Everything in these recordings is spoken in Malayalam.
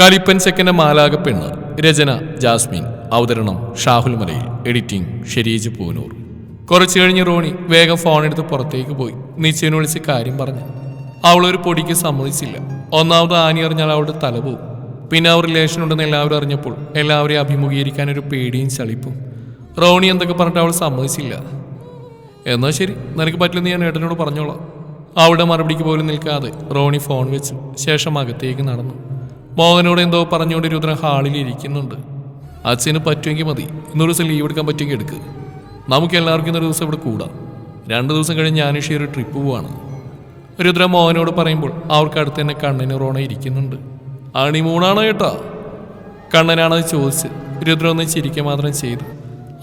കലിപ്പൻ സെക്കൻഡ് മാലാക പെണ്ണ് രചന ജാസ്മിൻ. അവതരണം ഷാഹുൽ മലയിൽ എഡിറ്റിംഗ് ഷെരീജ് പൂനൂർ. കുറച്ചു കഴിഞ്ഞ് റോണി വേഗം ഫോൺ എടുത്ത് പുറത്തേക്ക് പോയി. നിശ്ചയനെ വിളിച്ച് കാര്യം പറഞ്ഞു. അവളൊരു പൊടിക്ക് സമ്മതിച്ചില്ല. ഒന്നാമത് ആനി അറിഞ്ഞാൽ അവളുടെ തല പോവും. പിന്നെ അവർ റിലേഷൻ ഉണ്ടെന്ന് എല്ലാവരും അറിഞ്ഞപ്പോൾ എല്ലാവരെയും അഭിമുഖീകരിക്കാൻ ഒരു പേടിയും ചളിപ്പും. റോണി എന്തൊക്കെ പറഞ്ഞിട്ട് അവൾ സമ്മതിച്ചില്ല. എന്നാൽ ശരി നിനക്ക് പറ്റില്ലെന്ന് ഞാൻ ഏട്ടനോട് പറഞ്ഞോളാം. അവളുടെ മറുപടിക്ക് പോലും നിൽക്കാതെ റോണി ഫോൺ വെച്ചു. ശേഷം അകത്തേക്ക് നടന്നു. മോഹനോട് എന്തോ പറഞ്ഞുകൊണ്ട് രുദ്രൻ ഹാളിൽ ഇരിക്കുന്നുണ്ട്. അച്ഛന് പറ്റുമെങ്കിൽ മതി. ഇന്നൊരു ദിവസം ലീവ് എടുക്കാൻ പറ്റുമെങ്കിൽ എടുക്ക്. നമുക്ക് എല്ലാവർക്കും ഇന്നൊരു ദിവസം ഇവിടെ കൂടാം. രണ്ട് ദിവസം കഴിഞ്ഞ് ഞാനിഷി ഒരു ട്രിപ്പ് പോവാണ്. രുദ്ര മോഹനോട് പറയുമ്പോൾ അവർക്ക് അടുത്ത് തന്നെ കണ്ണന് റോണ ഇരിക്കുന്നുണ്ട്. അണിമൂണാണ് ഏട്ടാ? കണ്ണനാണത് ചോദിച്ച് രുദ്ര ഒന്ന് ചിരിക്കുക മാത്രം ചെയ്തു.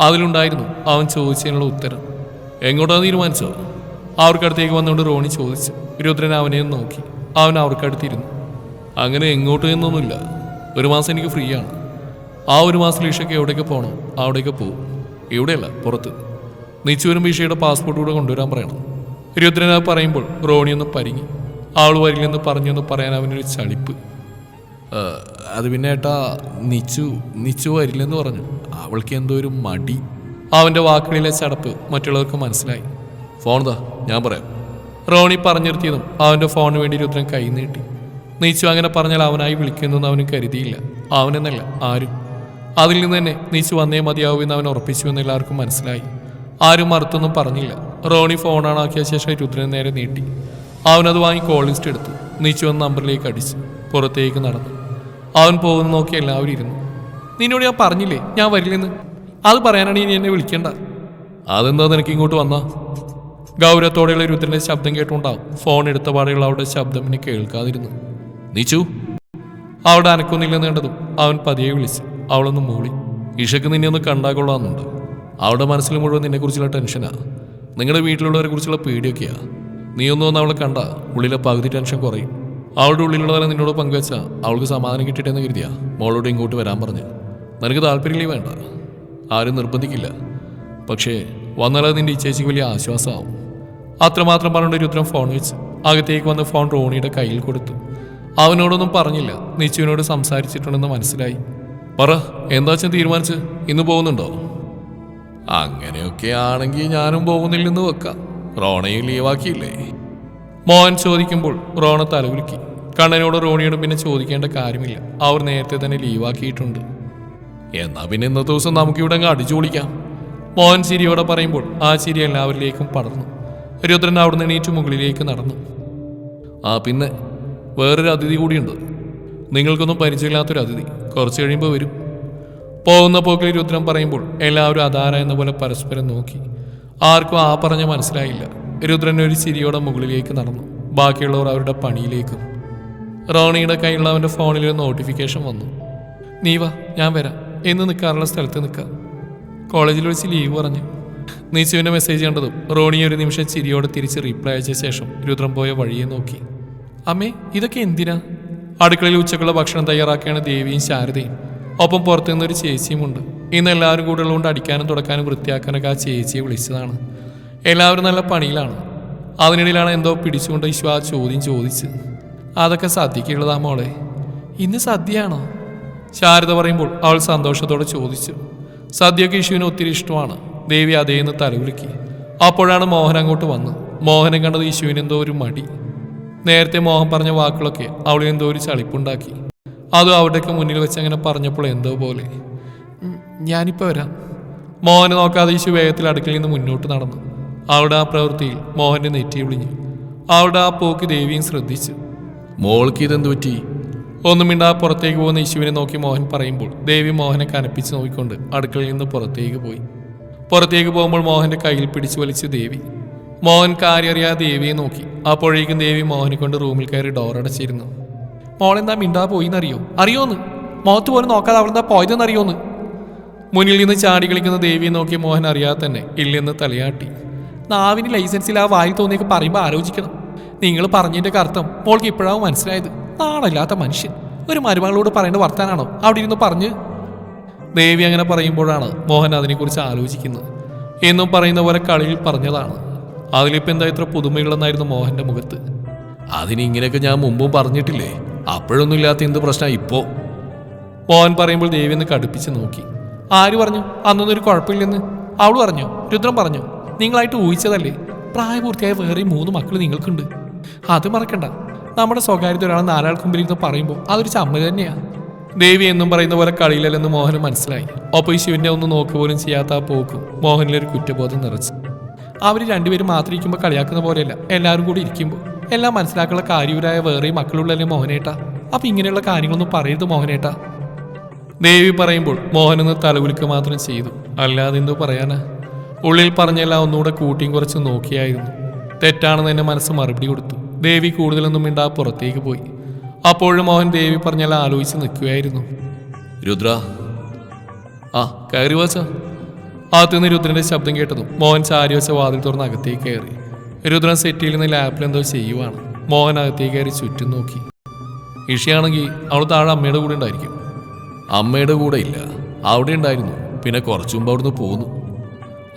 അതിലുണ്ടായിരുന്നു അവൻ ചോദിച്ചതിനുള്ള ഉത്തരം. എങ്ങോട്ടാണ് തീരുമാനിച്ചോ അവർക്കടുത്തേക്ക് വന്നുകൊണ്ട് റോണി ചോദിച്ചു. രുദ്രൻ അവനെ നോക്കി. അവൻ അവർക്കടുത്തിരുന്നു അങ്ങനെ എങ്ങോട്ട് എന്നൊന്നുമില്ല. ഒരു മാസം എനിക്ക് ഫ്രീ ആണ് ആ ഒരു മാസം ലീഷയ്ക്ക് എവിടേക്ക് പോകണം? അവിടേക്ക് പോകും ഇവിടെയല്ല പുറത്ത്. നിച്ചുവനും ഈഷയുടെ പാസ്പോർട്ട് കൂടെ കൊണ്ടുവരാൻ പറയണം. രുദ്രൻ അത് പറയുമ്പോൾ റോണി ഒന്ന് പരിങ്ങി. ആൾ വരില്ലെന്ന് പറഞ്ഞൊന്ന് പറയാൻ അവനൊരു ചളിപ്പ്. അത് പിന്നെ ഏട്ടാ നിച്ചു നിച്ചു വരില്ലെന്ന് പറഞ്ഞു. അവൾക്ക് എന്തോ ഒരു മടി. അവന്റെ വാക്കുകളിലെ ചടപ്പ് മറ്റുള്ളവർക്ക് മനസ്സിലായി. ഫോൺ താ ഞാൻ പറയാം. റോണി പറഞ്ഞിരുത്തിയതും അവന്റെ ഫോണിന് വേണ്ടി രുദ്രൻ കൈ നീട്ടി. നീച്ചു അങ്ങനെ പറഞ്ഞാൽ അവനായി വിളിക്കുന്നെന്ന് അവനും കരുതിയില്ല. അവനെന്നല്ല ആരും. അതിൽ നിന്ന് തന്നെ നീച്ചു വന്നേ മതിയാവൂ എന്ന് അവൻ ഉറപ്പിച്ചു എന്ന് എല്ലാവർക്കും മനസ്സിലായി. ആരും മറുത്തൊന്നും പറഞ്ഞില്ല. റോണി ഫോൺ ആക്കിയ ശേഷം രുദ്രൻ നേരെ നീട്ടി. അവനത് വാങ്ങി കോൾ ലിസ്റ്റ് എടുത്തു. നീച്ചു വന്ന നമ്പറിലേക്ക് അടിച്ചു. പുറത്തേക്ക് നടന്നു. അവൻ പോകുന്ന നോക്കി എല്ലാവരും ഇരുന്നു. നിന്നോട് ഞാൻ പറഞ്ഞില്ലേ? ഞാൻ വരില്ലെന്ന്? അത് പറയാനാണ് ഇനി എന്നെ വിളിക്കണ്ട. അതെന്താ നിനക്ക് ഇങ്ങോട്ട് വന്നാ? ഗൗരവത്തോടെയുള്ള രുദ്രന്റെ ശബ്ദം കേട്ടുണ്ടാവും ഫോൺ എടുത്ത പാടെയുള്ള അവരുടെ ശബ്ദം എന്നെ കേൾക്കാതിരുന്നു നീച്ചു. അവിടെ അനക്കൊന്നില്ലെന്ന് കണ്ടതും അവൻ പതിയെ വിളിച്ച് അവളൊന്ന് മൂളി. ഇഷക്ക് നിന്നെ ഒന്ന് കണ്ടാകൊള്ളാന്നുണ്ട് അവളുടെ മനസ്സിൽ മുഴുവൻ നിന്നെക്കുറിച്ചുള്ള ടെൻഷനാ. നിങ്ങളുടെ വീട്ടിലുള്ളവരെ കുറിച്ചുള്ള പേടിയൊക്കെയാ. നീ ഒന്ന് വന്ന് അവളെ കണ്ട ഉള്ളിലെ പകുതി ടെൻഷൻ കുറയും. അവളുടെ ഉള്ളിലുള്ളവരെ നിന്നോട് പങ്കുവെച്ച അവൾക്ക് സമാധാനം കിട്ടിയിട്ടെന്ന് കരുതിയാ മോളോട് ഇങ്ങോട്ട് വരാൻ പറഞ്ഞു. നിനക്ക് താല്പര്യമില്ലേ വേണ്ട? ആരും നിർബന്ധിക്കില്ല. പക്ഷേ വന്നാലത് നിന്റെ ഇച്ചേച്ചിക്ക് വലിയ ആശ്വാസമാവും. അത്രമാത്രം പറഞ്ഞുകൊണ്ട് ഉത്തരം ഫോൺ വെച്ച് അകത്തേക്ക് വന്ന് ഫോൺ റോണിയുടെ കയ്യിൽ കൊടുത്തു. അവനോടൊന്നും പറഞ്ഞില്ല. നിച്ചുവിനോട് സംസാരിച്ചിട്ടുണ്ടെന്ന് മനസ്സിലായി. പറ എന്താ വെച്ചാൽ തീരുമാനിച്ച് ഇന്ന് പോകുന്നുണ്ടോ? അങ്ങനെയൊക്കെ ആണെങ്കിൽ ഞാനും പോകുന്നില്ലെന്ന് വെക്കാം. റോണയും ലീവാക്കിയില്ലേ മോഹൻ ചോദിക്കുമ്പോൾ റോണ തലകുലുക്കി കണ്ണനോട് റോണിയോട് പിന്നെ ചോദിക്കേണ്ട കാര്യമില്ല. അവർ നേരത്തെ തന്നെ ലീവാക്കിയിട്ടുണ്ട് എന്നാ പിന്നെ ഇന്നത്തെ ദിവസം നമുക്കിവിടെ അങ്ങ് അടിച്ചു പൊളിക്കാം. മോഹൻ ചിരിയോടെ പറയുമ്പോൾ ആ ചിരി എല്ലാവരിലേക്കും പടർന്നു. രുദ്രൻ അവിടുന്ന് എണീറ്റ് മുകളിലേക്ക് നടന്നു. ആ പിന്നെ? വേറൊരു അതിഥി കൂടിയുണ്ട്. നിങ്ങൾക്കൊന്നും പരിചയമില്ലാത്തൊരു അതിഥി. കുറച്ച് കഴിയുമ്പോൾ വരും. പോകുന്ന പോക്കിൽ രുദ്രൻ പറയുമ്പോൾ എല്ലാവരും അതാര എന്ന പോലെ പരസ്പരം നോക്കി. ആർക്കും ആ പറഞ്ഞ മനസ്സിലായില്ല. രുദ്രൻ ഒരു ചിരിയോടെ മുകളിലേക്ക് നടന്നു. ബാക്കിയുള്ളവർ അവരുടെ പണിയിലേക്കും. റോണിയുടെ കയ്യിലുള്ള അവന്റെ ഫോണിൽ ഒരു നോട്ടിഫിക്കേഷൻ വന്നു. നീ വാ ഞാൻ വരാം. എന്ന് നിൽക്കാറുള്ള സ്ഥലത്ത് നിൽക്കാം. കോളേജിൽ വെച്ച് ലീവ് പറഞ്ഞു. നീച്ചുവിന്റെ മെസ്സേജ് കണ്ടതും റോണി ഒരു നിമിഷം ചിരിയോടെ തിരിച്ച് റീപ്ലൈ അയച്ച ശേഷം രുദ്രം പോയ വഴിയെ നോക്കി. അമ്മേ ഇതൊക്കെ എന്തിനാ? അടുക്കളയിൽ ഉച്ചക്കുള്ള ഭക്ഷണം തയ്യാറാക്കിയാണ് ദേവിയും ശാരദയും. ഒപ്പം പുറത്തു നിന്നൊരു ചേച്ചിയുമുണ്ട്. ഇന്ന് എല്ലാവരും കൂടെ ഉള്ളതുകൊണ്ട് അടിക്കാനും തുടക്കാനും വൃത്തിയാക്കാനൊക്കെ ആ ചേച്ചിയെ വിളിച്ചതാണ്. എല്ലാവരും നല്ല പണിയിലാണ്. അതിനിടയിലാണ് എന്തോ പിടിച്ചുകൊണ്ട് ഈശോ ആ ചോദ്യം ചോദിച്ച് അതൊക്കെ സദ്യക്കുള്ളതാ മോളെ. ഇന്ന് സദ്യയാണോ? ശാരദ പറയുമ്പോൾ അവൾ സന്തോഷത്തോടെ ചോദിച്ചു. സദ്യയൊക്കെ ഇഷുവിന് ഒത്തിരി ഇഷ്ടമാണ്. ദേവി അതേന്ന് തലകുലുക്കി. അപ്പോഴാണ് മോഹൻ അങ്ങോട്ട് വന്ന് മോഹനെ കണ്ടത് ഇഷുവിന് എന്തോ ഒരു മടി. നേരത്തെ മോഹൻ പറഞ്ഞ വാക്കുകളൊക്കെ അവളിൽ എന്തോ ഒരു ചളിപ്പുണ്ടാക്കി. അതും അവിടെയൊക്കെ മുന്നിൽ വെച്ച് അങ്ങനെ പറഞ്ഞപ്പോൾ എന്തോ പോലെ. ഞാനിപ്പോൾ ഞാനിപ്പോ വരാം. മോഹനെ നോക്കാതെ ഈശു വേഗത്തിൽ അടുക്കളയിൽ നിന്ന് മുന്നോട്ട് നടന്നു. അവളുടെ ആ പ്രവൃത്തിയിൽ മോഹന്റെ നെറ്റി വിളിഞ്ഞു. അവളുടെ ആ പോക്ക് ദേവിയും ശ്രദ്ധിച്ചു. മോൾക്ക് ഇതെന്ത് പറ്റി? ഒന്നും മിണ്ടാ പുറത്തേക്ക് പോകുന്ന ഈശുവിനെ നോക്കി മോഹൻ പറയുമ്പോൾ ദേവി മോഹനെ കനപ്പിച്ച് നോക്കിക്കൊണ്ട് അടുക്കളയിൽ നിന്ന് പുറത്തേക്ക് പോയി. പുറത്തേക്ക് പോകുമ്പോൾ മോഹന്റെ കയ്യിൽ പിടിച്ചു വലിച്ചു ദേവി. മോഹൻ കാര്യറിയാ ദേവിയെ നോക്കി. അപ്പോഴേക്കും ദേവി മോഹനെ കൊണ്ട് റൂമിൽ കയറി ഡോർ അടച്ചിരുന്നു. മോളെന്താ മിണ്ടാ പോയിന്നറിയോ? അറിയോന്ന്? മുഖത്ത് പോലും നോക്കാതെ അവളെന്താ പോയതെന്നറിയോന്ന്? മുന്നിൽ നിന്ന് ചാടി കളിക്കുന്ന ദേവിയെ നോക്കി മോഹൻ അറിയാതെ തന്നെ ഇല്ലെന്ന് തലയാട്ടി. നാവിന് ലൈസൻസിൽ ആ വായി തോന്നിയൊക്കെ പറയുമ്പോൾ ആലോചിക്കണം. നിങ്ങൾ പറഞ്ഞതിന്റെ അർത്ഥം മോൾക്ക് ഇപ്പോഴാവും മനസ്സിലായത്. നാണല്ലാത്ത മനുഷ്യൻ. ഒരു മരുമകളോട് പറയേണ്ട വർത്താനാണോ? അവിടെ ഇരുന്ന് പറഞ്ഞ്. ദേവി അങ്ങനെ പറയുമ്പോഴാണ് മോഹൻ അതിനെക്കുറിച്ച് ആലോചിക്കുന്നത്. എന്നും പറയുന്ന പോലെ കളിയിൽ പറഞ്ഞതാണ്. അതിലിപ്പോൾ എന്താ ഇത്ര പുതുമയുള്ളെന്നായിരുന്നു മോഹന്റെ മുഖത്ത്? അതിന് ഇങ്ങനെയൊക്കെ ഞാൻ മുമ്പും പറഞ്ഞിട്ടില്ലേ? അപ്പോഴൊന്നും ഇല്ലാത്ത എന്ത് പ്രശ്നം ഇപ്പോ? മോഹൻ പറയുമ്പോൾ ദേവി ഒന്ന് കടുപ്പിച്ച് നോക്കി. ആര് പറഞ്ഞു? അന്നൊന്നും ഒരു കുഴപ്പമില്ലെന്ന്. അവൾ പറഞ്ഞു. രുദ്രം പറഞ്ഞു. നിങ്ങളായിട്ട് ഊഹിച്ചതല്ലേ? പ്രായപൂർത്തിയായ വേറെ മൂന്ന് മക്കൾ നിങ്ങൾക്കുണ്ട്. അത് മറക്കണ്ട. നമ്മുടെ സ്വകാര്യത ഒരാൾ നാലാൾക്ക് മുമ്പിൽ ഇരുന്ന് പറയുമ്പോൾ അതൊരു ചമ്മൽ തന്നെയാണ് ദേവി എന്നും പറയുന്ന പോലെ കളിയിലല്ലെന്ന് മോഹന് മനസ്സിലായി. ഒപ്പം ശിവന്റെ ഒന്നും നോക്കുപോലും ചെയ്യാത്ത ആ പോക്കും മോഹനിലൊരു കുറ്റബോധം നിറച്ചു. അവർ രണ്ടുപേരും മാത്രം ഇരിക്കുമ്പോൾ കളിയാക്കുന്ന പോലെയല്ല. എല്ലാവരും കൂടി ഇരിക്കുമ്പോൾ എല്ലാം മനസ്സിലാക്കാനുള്ള കാര്യവരായ വേറെയും മക്കളുള്ളല്ലേ മോഹനേട്ട? അപ്പൊ ഇങ്ങനെയുള്ള കാര്യങ്ങളൊന്നും പറയരുത് മോഹനേട്ട. ദേവി പറയുമ്പോൾ മോഹനൊന്ന് തലകുലുക്ക് മാത്രം ചെയ്തു. അല്ലാതെ എന്തോ പറയാനാ? ഉള്ളിൽ പറഞ്ഞെല്ലാം ഒന്നുകൂടെ കൂട്ടിയും കുറച്ച് നോക്കിയായിരുന്നു. തെറ്റാണെന്ന് എന്നെ മനസ്സ് മറുപടി കൊടുത്തു. ദേവി കൂടുതലൊന്നും മിണ്ടാ പുറത്തേക്ക് പോയി. അപ്പോഴും മോഹൻ ദേവി പറഞ്ഞെല്ലാം ആലോചിച്ച് നിൽക്കുകയായിരുന്നു. രുദ്ര. ആ കയറി വാച്ച അകത്തുനിന്ന് രുദ്രന്റെ ശബ്ദം കേട്ടതും മോഹൻ ചാരി വെച്ച വാതിൽ തുറന്ന് അകത്തേക്ക് കയറി. രുദ്രൻ സെറ്റിൽ നിന്ന് ലാപ്പിൽ എന്തോ ചെയ്യുവാണ്. മോഹൻ അകത്തേക്ക് കയറി ചുറ്റും നോക്കി. ഇഷയാണെങ്കിൽ അവൾ താഴെ അമ്മയുടെ കൂടെ ഉണ്ടായിരിക്കും. അമ്മയുടെ കൂടെ ഇല്ല. അവിടെ ഉണ്ടായിരുന്നു. പിന്നെ കുറച്ചു മുമ്പ് അവിടുന്ന് പോന്നു.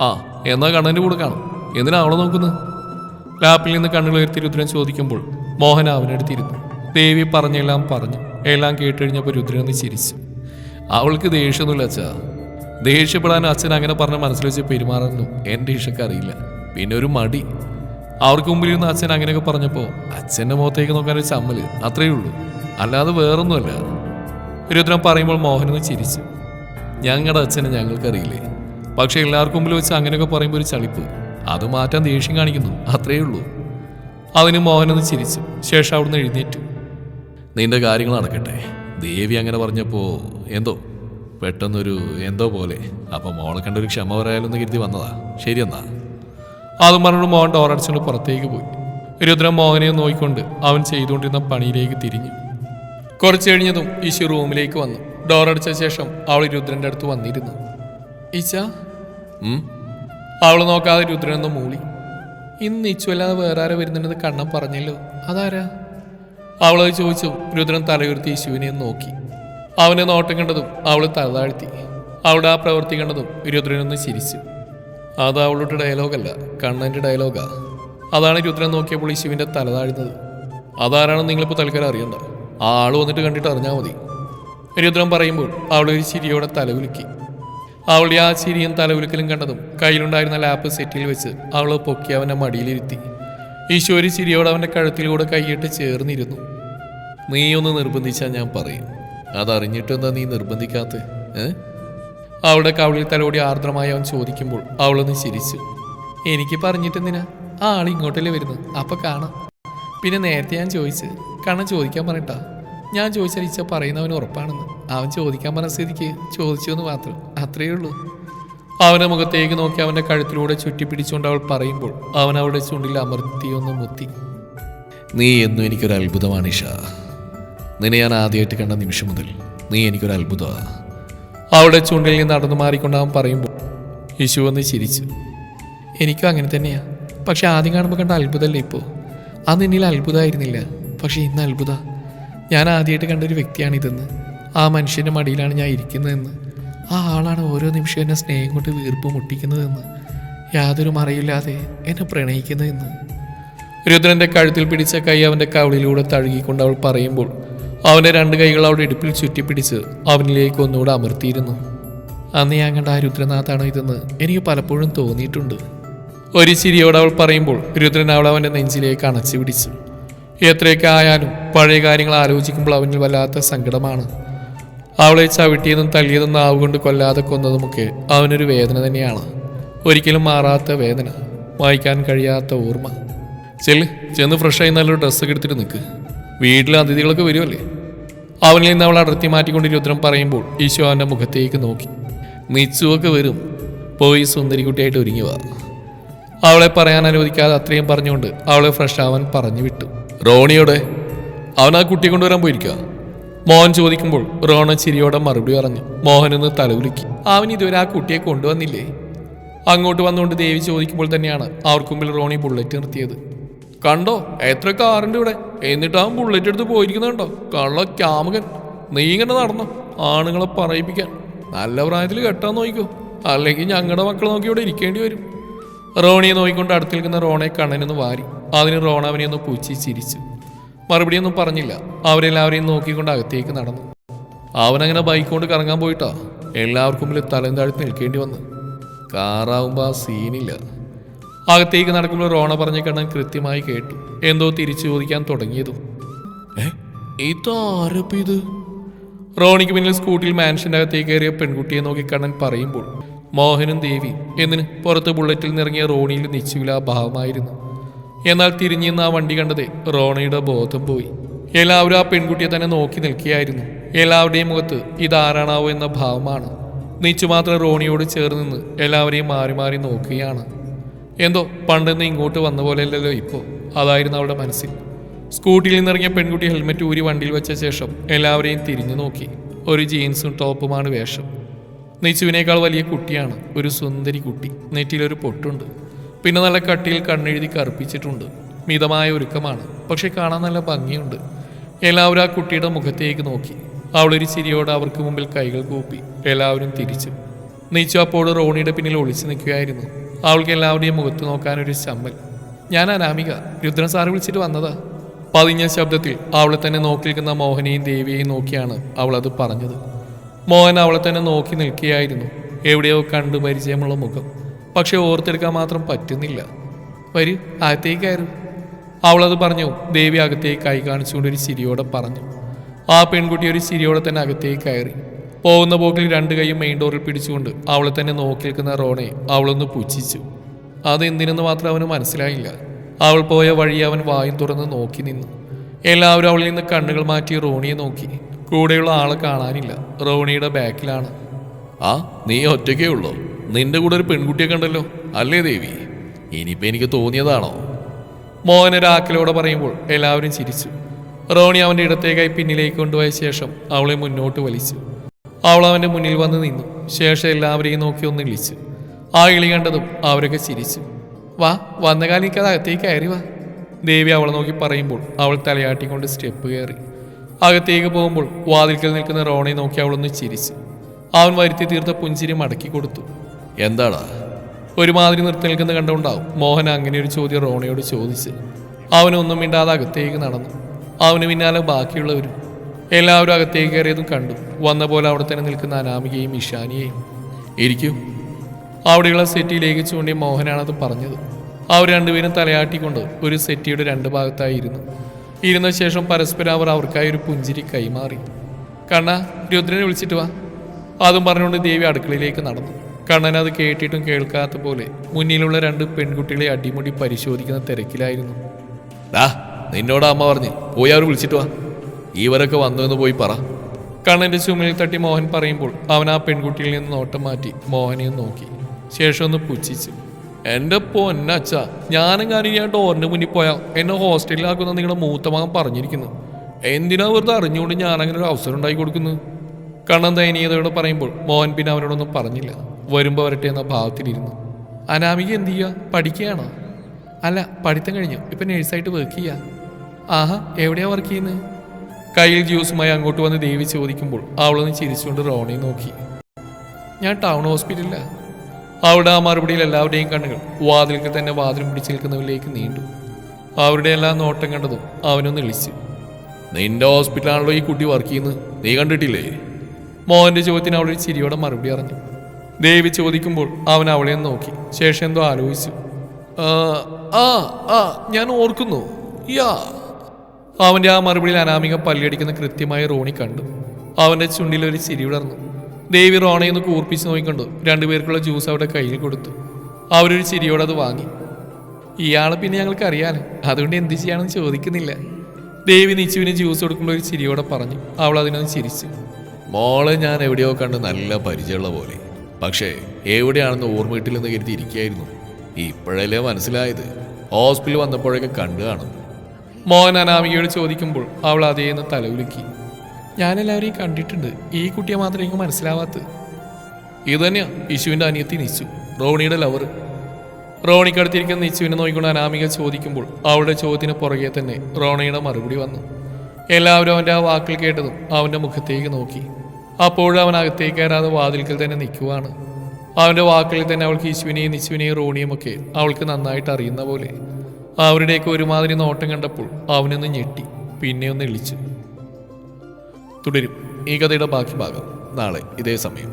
ആ എന്നാ കണ്ണന്റെ കൂടെ കാണും. എന്തിനാ അവളെ നോക്കുന്നത്? ലാപ്പിൽ നിന്ന് കണ്ണുകൾ ഉയർത്തി രുദ്രൻ ചോദിക്കുമ്പോൾ മോഹൻ അവനടുത്തിരുന്നു ദേവി പറഞ്ഞെല്ലാം പറഞ്ഞു. എല്ലാം കേട്ടുകഴിഞ്ഞപ്പോൾ രുദ്രൻ ഒന്ന് ചിരിച്ചു. അവൾക്ക് ദേഷ്യമൊന്നുമില്ല അച്ഛാ. ദേഷ്യപ്പെടാൻ അച്ഛൻ അങ്ങനെ പറഞ്ഞ മനസ്സിൽ വെച്ച് പെരുമാറുന്നു. എന്റെ ഇഷക്ക് അറിയില്ല. പിന്നെ ഒരു മടി. അവർക്ക് മുമ്പിൽ ഇരുന്ന് അച്ഛൻ അങ്ങനെയൊക്കെ പറഞ്ഞപ്പോൾ അച്ഛന്റെ മുഖത്തേക്ക് നോക്കാൻ ഒരു ചമ്മൽ. അത്രയേ ഉള്ളൂ. അല്ലാതെ വേറൊന്നുമല്ല. രുദ്രൻ പറയുമ്പോൾ മോഹനൊന്ന് ചിരിച്ചു. ഞങ്ങളുടെ അച്ഛനെ ഞങ്ങൾക്കറിയില്ലേ? പക്ഷെ എല്ലാവർക്കും മുമ്പിൽ വെച്ച് അങ്ങനെയൊക്കെ പറയുമ്പോൾ ഒരു ചളിപ്പ്. അത് മാറ്റാൻ ദേഷ്യം കാണിക്കുന്നു. അത്രയേ ഉള്ളൂ. അതിന് മോഹനൊന്ന് ചിരിച്ചു. ശേഷം അവിടുന്ന് എഴുന്നേറ്റു. നിന്റെ കാര്യങ്ങൾ നടക്കട്ടെ. ദേവി അങ്ങനെ പറഞ്ഞപ്പോൾ എന്തോ പെട്ടെന്നൊരു എന്തോ പോലെ. അപ്പൊ മോളെ കണ്ടൊരു ക്ഷമ പറയാലൊന്ന് കരുതി വന്നതാ. ശരിയെന്നാ അതും പറഞ്ഞുകൊണ്ട് മോൻ ഡോറടിച്ചുകൊണ്ട് പുറത്തേക്ക് പോയി. രുദ്രൻ മോഹനെ നോക്കിക്കൊണ്ട് അവൻ ചെയ്തുകൊണ്ടിരുന്ന പണിയിലേക്ക് തിരിഞ്ഞു. കുറച്ച് കഴിഞ്ഞതും ഈശു റൂമിലേക്ക് വന്നു. ഡോർ ഡോറടിച്ച ശേഷം അവൾ രുദ്രന്റെ അടുത്ത് വന്നിരുന്നു. ഈച്ച അവൾ നോക്കാതെ രുദ്രനൊന്ന് മൂളി. ഇന്ന് ഇച്ചു അല്ലാതെ വേറെ ആരെ വരുന്നുണ്ടെന്ന് കണ്ണം പറഞ്ഞല്ലോ. അതാരാ? അവളത് ചോദിച്ചു. രുദ്രൻ തലയുയർത്തി ഈശുവിനെ നോക്കി. അവനെ നോട്ടം കണ്ടതും അവൾ തലതാഴ്ത്തി. അവളുടെ ആ പ്രവൃത്തി കണ്ടതും രുദ്രനൊന്ന് ചിരിച്ചു. അത് അവളുടെ ഡയലോഗല്ല കണ്ണന്റെ ഡയലോഗാ. അതാണ് രുദ്രൻ നോക്കിയപ്പോൾ യേശുവിന്റെ തല താഴ്ന്നത്. അതാരാണെന്ന് നിങ്ങളിപ്പോൾ തൽക്കാലം അറിയണ്ട ആ ആൾ വന്നിട്ട് കണ്ടിട്ട് അറിഞ്ഞാൽ മതി. രുദ്രൻ പറയുമ്പോൾ അവളൊരു ചിരിയോടെ തലകുലുക്കി അവളുടെ ആ ചിരിയും തലകുലുക്കലും കണ്ടതും കയ്യിലുണ്ടായിരുന്ന ലാപ്പ് സെറ്റിൽ വെച്ച് അവൾ പൊക്കി അവന്റെ മടിയിലിരുത്തി. ഈശോ ഒരു ചിരിയോടെ അവന്റെ കഴുത്തിലൂടെ കൈയിട്ട് ചേർന്നിരുന്നു. നീ ഒന്ന് നിർബന്ധിച്ചാൽ ഞാൻ പറയും. അതറിഞ്ഞിട്ടെന്താ നീ നിർബന്ധിക്കാത്ത? അവളുടെ കവളിൽ തലോടി ആർദ്രമായി അവൻ ചോദിക്കുമ്പോൾ അവളൊന്ന് ചിരിച്ചു. എനിക്ക് പറഞ്ഞിട്ടെന്തിനാ? ആ ആൾ ഇങ്ങോട്ടല്ലേ വരുന്നത്? അപ്പൊ കാണാം. പിന്നെ നേരത്തെ ഞാൻ ചോദിച്ച് കണ്ണൻ ചോദിക്കാൻ പറഞ്ഞിട്ടാ? ഞാൻ ചോദിച്ചാൽ ഇച്ച പറയുന്നവൻ ഉറപ്പാണെന്ന്. അവൻ ചോദിക്കാൻ പറഞ്ഞ സ്ഥിതിക്ക് ചോദിച്ചു എന്ന് മാത്രം. അത്രയേ ഉള്ളൂ. അവനെ മുഖത്തേക്ക് നോക്കി അവന്റെ കഴുത്തിലൂടെ ചുറ്റിപ്പിടിച്ചുകൊണ്ട് അവൾ പറയുമ്പോൾ അവൻ അവളുടെ ചുണ്ടിൽ അമർത്തിയൊന്ന് മുത്തി. നീ എന്നും എനിക്കൊരു അത്ഭുതമാണ് ഇഷ. നിന്നെ ഞാൻ ആദ്യമായിട്ട് കണ്ട നിമിഷം മുതൽ നീ എനിക്കൊരു അത്ഭുതമാണ് അവളുടെ ചുണ്ടിൽ നിന്ന് നടന്നു മാറിക്കൊണ്ട് പറയുമ്പോൾ യേശു ഒന്ന് ചിരിച്ചു. എനിക്കും അങ്ങനെ തന്നെയാണ് പക്ഷെ ആദ്യം കാണുമ്പോൾ കണ്ട അത്ഭുതമല്ലേ ഇപ്പോൾ അന്ന് എന്നിൽ അത്ഭുതമായിരുന്നില്ല. പക്ഷെ ഇന്ന് അത്ഭുത. ഞാൻ ആദ്യമായിട്ട് കണ്ടൊരു വ്യക്തിയാണിതെന്ന്. ആ മനുഷ്യന്റെ മടിയിലാണ് ഞാൻ ഇരിക്കുന്നതെന്ന്. ആ ആളാണ് ഓരോ നിമിഷവും എന്നെ സ്നേഹം കൊണ്ട് വീർപ്പ് മുട്ടിക്കുന്നതെന്ന്. യാതൊരു മറയില്ലാതെ എന്നെ പ്രണയിക്കുന്നതെന്ന്. രുദ്രന്റെ കഴുത്തിൽ പിടിച്ച കൈ അവന്റെ കവളിലൂടെ തഴുകിക്കൊണ്ട് അവൾ പറയുമ്പോൾ അവന്റെ രണ്ട് കൈകൾ അവിടെ ഇടുപ്പിൽ ചുറ്റിപ്പിടിച്ച് അവനിലേക്ക് ഒന്നുകൂടെ അമർത്തിയിരുന്നു. അന്ന് ഞാൻ കണ്ട ആ രുദ്രനാഥാണോ ഇതെന്ന് എനിക്ക് പലപ്പോഴും തോന്നിയിട്ടുണ്ട്. ഒരു ചിരിയോട് അവൾ പറയുമ്പോൾ രുദ്രൻ അവൾ അവന്റെ നെഞ്ചിലേക്ക് അണച്ചു പിടിച്ചു. എത്രയൊക്കെ ആയാലും പഴയ കാര്യങ്ങൾ ആലോചിക്കുമ്പോൾ അവനിൽ വല്ലാത്ത സങ്കടമാണ്. അവളെ ചവിട്ടിയതും തള്ളിയതും നാവ് കൊണ്ട് കൊല്ലാതെ കൊന്നതുമൊക്കെ അവനൊരു വേദന തന്നെയാണ്. ഒരിക്കലും മാറാത്ത വേദന വായിക്കാൻ കഴിയാത്ത ഓർമ്മ. ചെല്ല് ചെന്ന് ഫ്രഷായി നല്ലൊരു ഡ്രസ്സൊക്കെ എടുത്തിട്ട് നിൽക്ക് വീട്ടിലെ അതിഥികളൊക്കെ വരുമല്ലേ അവനിൽ നിന്ന് അവൾ അടർത്തി മാറ്റിക്കൊണ്ട് രുദ്രം പറയുമ്പോൾ ഈശോ അവന്റെ മുഖത്തേക്ക് നോക്കി. നിച്ചുവൊക്കെ വരും. പോയി സുന്ദരിക്കുട്ടിയായിട്ട് ഒരുങ്ങി വാ. അവളെ പറയാൻ അനുവദിക്കാതെ അത്രയും പറഞ്ഞുകൊണ്ട് അവളെ ഫ്രഷ് ആവാൻ പറഞ്ഞു വിട്ടു. റോണിയോടെ അവൻ ആ കുട്ടിയെ കൊണ്ടുവരാൻ പോയിരിക്കുക മോഹൻ ചോദിക്കുമ്പോൾ റോണ ചിരിയോടെ മറുപടി പറഞ്ഞു. മോഹൻ ഒന്ന് തലകുലുക്കി. അവൻ ഇതുവരെ ആ കുട്ടിയെ കൊണ്ടുവന്നില്ലേ? അങ്ങോട്ട് വന്നുകൊണ്ട് ദേവി ചോദിക്കുമ്പോൾ തന്നെയാണ് അവർക്ക് മുമ്പിൽ റോണി ബുള്ളറ്റ് നിർത്തിയത്. കണ്ടോ? എത്ര കാറുണ്ട് ഇവിടെ? എന്നിട്ട് ആ ബുള്ളറ്റ് എടുത്ത് പോയിരിക്കുന്നുണ്ടോ കള്ള ക്യാമകൻ. നീ ഇങ്ങനെ നടന്നോ? ആണുങ്ങളെ പറയിപ്പിക്കാൻ. നല്ല പ്രായത്തിൽ കെട്ടാൻ നോക്കിക്കോ അല്ലെങ്കിൽ ഞങ്ങളുടെ മക്കളെ നോക്കി ഇവിടെ ഇരിക്കേണ്ടി വരും. റോണിയെ നോക്കിക്കൊണ്ട് അടുത്ത് നിൽക്കുന്ന റോണയെ കണ്ണനൊന്ന് വാരി. അതിന് റോണ അവനെ ഒന്ന് പൂച്ചി ചിരിച്ചു. മറുപടിയൊന്നും പറഞ്ഞില്ല. അവരെല്ലാവരെയും നോക്കിക്കൊണ്ട് അകത്തേക്ക് നടന്നു. അവനങ്ങനെ ബൈക്ക് കൊണ്ട് കറങ്ങാൻ പോയിട്ടാ എല്ലാവർക്കും മുമ്പിൽ തലം താഴ്ത്തി നിൽക്കേണ്ടി വന്നു. കാറാവുമ്പോൾ ആ സീനില്ല അകത്തേക്ക് നടക്കുമ്പോൾ റോണ പറഞ്ഞ കണ്ണൻ കൃത്യമായി കേട്ടു. എന്തോ തിരിച്ചു ചോദിക്കാൻ തുടങ്ങിയതും. ഏ? ഇതാരപ്പ ഇത്? റോണിക്ക് പിന്നിൽ സ്കൂട്ടിൽ മാൻഷന്റെ അകത്തേക്ക് കയറിയ പെൺകുട്ടിയെ നോക്കി കണ്ണൻ പറയുമ്പോൾ മോഹനും ദേവി എന്നിന് പുറത്ത് ബുള്ളറ്റിൽ നിറങ്ങിയ റോണിയിൽ നിശ്ചയില്ല ഭാവമായിരുന്നു എന്നാൽ തിരിഞ്ഞു നിന്ന് ആ വണ്ടി കണ്ടതേ റോണയുടെ ബോധം പോയി. എല്ലാവരും ആ പെൺകുട്ടിയെ തന്നെ നോക്കി നിൽക്കുകയായിരുന്നു. എല്ലാവരുടെയും മുഖത്ത് ഇതാരാണാവോ എന്ന ഭാവമാണ്. നീച്ചു മാത്രം റോണിയോട് ചേർന്ന് നിന്ന് എല്ലാവരെയും മാറി മാറി നോക്കുകയാണ്. എന്തോ പണ്ടെന്ന് ഇങ്ങോട്ട് വന്ന പോലെയല്ലല്ലോ ഇപ്പോൾ അതായിരുന്നു അവളുടെ മനസ്സിൽ. സ്കൂട്ടിയിൽ നിന്നിറങ്ങിയ പെൺകുട്ടി ഹെൽമെറ്റ് ഊരി വണ്ടിയിൽ വെച്ച ശേഷം എല്ലാവരെയും തിരിഞ്ഞു നോക്കി. ഒരു ജീൻസും ടോപ്പുമാണ് വേഷം. നെയ്ച്ചുവിനേക്കാൾ വലിയ കുട്ടിയാണ്. ഒരു സുന്ദരി കുട്ടി. നെറ്റിയിലൊരു പൊട്ടുണ്ട്. പിന്നെ നല്ല കട്ടിയിൽ കണ്ണെഴുതി കറുപ്പിച്ചിട്ടുണ്ട്. മിതമായ ഒരുക്കമാണ്. പക്ഷെ കാണാൻ നല്ല ഭംഗിയുണ്ട്. എല്ലാവരും ആ കുട്ടിയുടെ മുഖത്തേക്ക് നോക്കി. അവളൊരു ചിരിയോടെ അവർക്ക് മുമ്പിൽ കൈകൾ കൂപ്പി. എല്ലാവരും തിരിച്ചു. നെയ്ച്ചു അപ്പോൾ റോണിയുടെ പിന്നിൽ ഒളിച്ചു നിൽക്കുകയായിരുന്നു. അവൾക്ക് എല്ലാവരുടെയും മുഖത്ത് നോക്കാനൊരു ചമ്മൽ ഞാൻ അനാമിക രുദ്രൻ സാറ് വിളിച്ചിട്ട് വന്നതാ. പതിഞ്ഞ ശബ്ദത്തിൽ അവളെ തന്നെ നോക്കി നിൽക്കുന്ന മോഹനെയും ദേവിയെയും നോക്കിയാണ് അവൾ അത് പറഞ്ഞത്. മോഹൻ അവളെ തന്നെ നോക്കി നിൽക്കുകയായിരുന്നു. എവിടെയോ കണ്ടു പരിചയമുള്ള മുഖം. പക്ഷെ ഓർത്തെടുക്കാൻ മാത്രം പറ്റുന്നില്ല. വരൂ അകത്തേക്ക് കയറൂ. അവളത് പറഞ്ഞു ദേവി അകത്തേക്ക് കൈ കാണിച്ചുകൊണ്ട് ഒരു ചിരിയോടെ പറഞ്ഞു. ആ പെൺകുട്ടി ഒരു ചിരിയോടെ തന്നെ അകത്തേക്ക് കയറി. പോകുന്ന പോക്കിൽ രണ്ട് കൈയും മെയിൻ ഡോറിൽ പിടിച്ചുകൊണ്ട് അവളെ തന്നെ നോക്കി നിൽക്കുന്ന റോണെ അവളൊന്ന് പുച്ഛിച്ചു. അതെന്തിനെന്ന് മാത്രം അവന് മനസ്സിലായില്ല. അവൾ പോയ വഴി അവൻ വായും തുറന്ന് നോക്കി നിന്നു. എല്ലാവരും അവളിൽ നിന്ന് കണ്ണുകൾ മാറ്റി റോണിയെ നോക്കി. കൂടെയുള്ള ആളെ കാണാനില്ല. റോണിയുടെ ബാക്കിലാണ്. ആ നീ ഒറ്റയ്ക്കേ ഉള്ളോ? നിന്റെ കൂടെ ഒരു പെൺകുട്ടിയെ കണ്ടല്ലോ. അല്ലേ ദേവി? ഇനിയിപ്പോ എനിക്ക് തോന്നിയതാണോ? മോഹനൊരാക്കിലോടെ പറയുമ്പോൾ എല്ലാവരും ചിരിച്ചു. റോണി അവന്റെ ഇടത്തേക്കായി പിന്നിലേക്ക് കൊണ്ടുപോയ ശേഷം അവളെ മുന്നോട്ട് വലിച്ചു. അവൾ അവന്റെ മുന്നിൽ വന്ന് നിന്നു. ശേഷം എല്ലാവരെയും നോക്കി ഒന്ന് വിളിച്ചു ആ ഇളി കണ്ടതും അവരൊക്കെ ചിരിച്ചു. വാ വന്ന കാലം എനിക്കത് അകത്തേക്ക് കയറി വാ. ദേവി അവളെ നോക്കി പറയുമ്പോൾ അവൾ തലയാട്ടിക്കൊണ്ട് സ്റ്റെപ്പ് കയറി. അകത്തേക്ക് പോകുമ്പോൾ വാതിൽക്കൽ നിൽക്കുന്ന റോണെ നോക്കി അവളൊന്ന് ചിരിച്ചു. അവൻ വരുത്തി തീർത്ത പുഞ്ചിരി മടക്കി കൊടുത്തു. എന്താടാ? ഒരുമാതിരി നിർത്തി നിൽക്കുന്ന കണ്ടുകൊണ്ടാവും മോഹൻ അങ്ങനെ ഒരു ചോദ്യം റോണയോട് ചോദിച്ച് അവനൊന്നും മിണ്ടാതെ അകത്തേക്ക് നടന്നു. അവന് പിന്നാലെ ബാക്കിയുള്ളവരും എല്ലാവരും അകത്തേക്ക് കയറിയതും കണ്ടു. വന്ന പോലെ അവിടെ തന്നെ നിൽക്കുന്ന അനാമികയും ഇഷാനിയെയും ഇരിക്കൂ. അവിടെയുള്ള സെറ്റിയിലേക്ക് ചൂണ്ടി മോഹനാണത് പറഞ്ഞത്. അവർ രണ്ടുപേരും തലയാട്ടിക്കൊണ്ട് ഒരു സെറ്റിയുടെ രണ്ട് ഭാഗത്തായി ഇരുന്നു ഇരുന്ന ശേഷം പരസ്പരം അവർ അവർക്കായി ഒരു പുഞ്ചിരി കൈമാറി. കണ്ണ രുദ്രനെ വിളിച്ചിട്ട് വാ. അതും പറഞ്ഞുകൊണ്ട് ദേവി അടുക്കളയിലേക്ക് നടന്നു. കണ്ണൻ അത് കേട്ടിട്ടും കേൾക്കാത്ത പോലെ മുന്നിലുള്ള രണ്ട് പെൺകുട്ടികളെ അടിമുടി പരിശോധിക്കുന്ന തിരക്കിലായിരുന്നു. ദാ നിന്നോട് അമ്മ പറഞ്ഞ് പോയി അവർ വിളിച്ചിട്ട് വാ. ഇവരൊക്കെ വന്നു എന്ന് പോയി പറ. കണ്ണന്റെ ചുമലിൽ തട്ടി മോഹൻ പറയുമ്പോൾ അവൻ ആ പെൺകുട്ടിയിൽ നിന്ന് നോട്ടം മാറ്റി മോഹനെ നോക്കി. ശേഷം ഒന്ന് പുച്ഛിച്ചു. എന്റെ പൊന്നച്ച ഞാനെങ്ങാനും ഞാൻ ഡോറിന് മുന്നിൽ പോയാൽ എന്നെ ഹോസ്റ്റലിലാക്കുന്ന നിങ്ങളുടെ മൂത്ത മകൻ പറഞ്ഞിരിക്കുന്നു. എന്തിനാ വെറുതെ അറിഞ്ഞുകൊണ്ട് ഞാനങ്ങനെ ഒരു അവസരം ഉണ്ടാക്കി കൊടുക്കുന്നു? കണ്ണൻ ദയനീയതയോട് പറയുമ്പോൾ മോഹൻ പിന്നെ അവനോടൊന്നും പറഞ്ഞില്ല. വരുമ്പോൾ വരട്ടെ എന്ന ഭാവത്തിലിരുന്നു. അനാമിക എന്ത് ചെയ്യുക പഠിക്കുകയാണോ? അല്ല പഠിത്തം കഴിഞ്ഞു. ഇപ്പം നേഴ്സായിട്ട് വർക്ക് ചെയ്യുക ആഹാ എവിടെയാണ് വർക്ക് ചെയ്യുന്നത് കയ്യിൽ ജ്യൂസുമായി അങ്ങോട്ട് വന്ന് ദേവി ചോദിക്കുമ്പോൾ അവളൊന്ന് ചിരിച്ചുകൊണ്ട് റോണി നോക്കി. ഞാൻ ടൗൺ ഹോസ്പിറ്റലിലാണ് അവിടെ ആ മറുപടിയിൽ എല്ലാവരുടെയും കണ്ണുകൾ വാതിൽക്ക് തന്നെ വാതിലും പിടിച്ചു നിൽക്കുന്നവരിലേക്ക് നീണ്ടു. അവരുടെ എല്ലാം നോട്ടം കണ്ടതും അവനൊന്ന് വിളിച്ചു നിന്റെ ഹോസ്പിറ്റലാണല്ലോ ഈ കുട്ടി വർക്ക് ചെയ്യുന്നത്? നീ കണ്ടിട്ടില്ലേ? മോഹന്റെ ചോദ്യത്തിന് അവളൊരു ചിരിയോടെ മറുപടി അറിഞ്ഞു. ദേവി ചോദിക്കുമ്പോൾ അവൻ അവളെ ഒന്ന് നോക്കി. ശേഷം എന്തോ ആലോചിച്ചു. "ആ, ആ ആ ഞാൻ ഓർക്കുന്നു. യാ അവന്റെ ആ മറുപടിയിൽ അനാമിക പല്ലിയടിക്കുന്ന കൃത്യമായി റോണി കണ്ടു. അവന്റെ ചുണ്ടിൽ ഒരു ചിരി വിടർന്നു. ദേവി റോണയെ ഒന്ന് കൂർപ്പിച്ച് നോക്കിക്കണ്ടു. രണ്ടുപേർക്കുള്ള ജ്യൂസ് അവിടെ കയ്യിൽ കൊടുത്തു. അവരൊരു ചിരിയോടെ അത് വാങ്ങി. ഇയാളെ പിന്നെ ഞങ്ങൾക്ക് അറിയാലോ. അതുകൊണ്ട് എന്ത് ചെയ്യാണെന്ന് ചോദിക്കുന്നില്ല. ദേവി നിച്ചുവിന് ജ്യൂസ് കൊടുക്കുമ്പോൾ ഒരു ചിരിയോടെ പറഞ്ഞു. അവൾ അതിനൊന്ന് ചിരിച്ചു. മോളെ ഞാൻ എവിടെയോ കണ്ട് നല്ല പരിചയമുള്ള പോലെ. പക്ഷേ എവിടെയാണെന്ന് ഓർമ്മ കിട്ടില്ലെന്ന് കരുതി ഇരിക്കുകയായിരുന്നു. ഇപ്പോഴല്ലേ മനസ്സിലായത്. ഹോസ്പിറ്റലിൽ വന്നപ്പോഴൊക്കെ കണ്ടു കാണും മോഹൻ അനാമികയോട് ചോദിക്കുമ്പോൾ അവൾ അതേന്ന് തലകുലുക്കി. ഞാനെല്ലാവരെയും കണ്ടിട്ടുണ്ട്. ഈ കുട്ടിയെ മാത്രമേ എനിക്ക് മനസ്സിലാവാത്തത്. ഇത് തന്നെയാ യശുവിന്റെ അനിയത്തി നിച്ചു. റോണിയുടെ ലവർ റോണിക്കടുത്തിരിക്കുന്ന നിച്ചുവിനെ നോക്കിക്കൊണ്ട് അനാമിക ചോദിക്കുമ്പോൾ അവളുടെ ചോദ്യത്തിന് പുറകെ തന്നെ റോണിയുടെ മറുപടി വന്നു. എല്ലാവരും അവന്റെ ആ വാക്കുകൾ കേട്ടതും അവന്റെ മുഖത്തേക്ക് നോക്കി. അപ്പോഴും അവൻ അകത്തേക്ക് കയറാതെ വാതിൽക്കൽ തന്നെ നിൽക്കുവാണ്. അവന്റെ വാക്കുകളിൽ തന്നെ അവൾക്ക് യശുവിനെയും നിച്ചുവിനെയും റോണിയും ഒക്കെ അവൾക്ക് നന്നായിട്ട് അറിയുന്ന പോലെ. അവരുടെയൊക്കെ ഒരുമാതിരി നോട്ടം കണ്ടപ്പോൾ അവനൊന്ന് ഞെട്ടി പിന്നെ ഒന്ന് ഇളിച്ചു തുടരും ഈ കഥയുടെ ബാക്കി ഭാഗം നാളെ ഇതേ സമയം.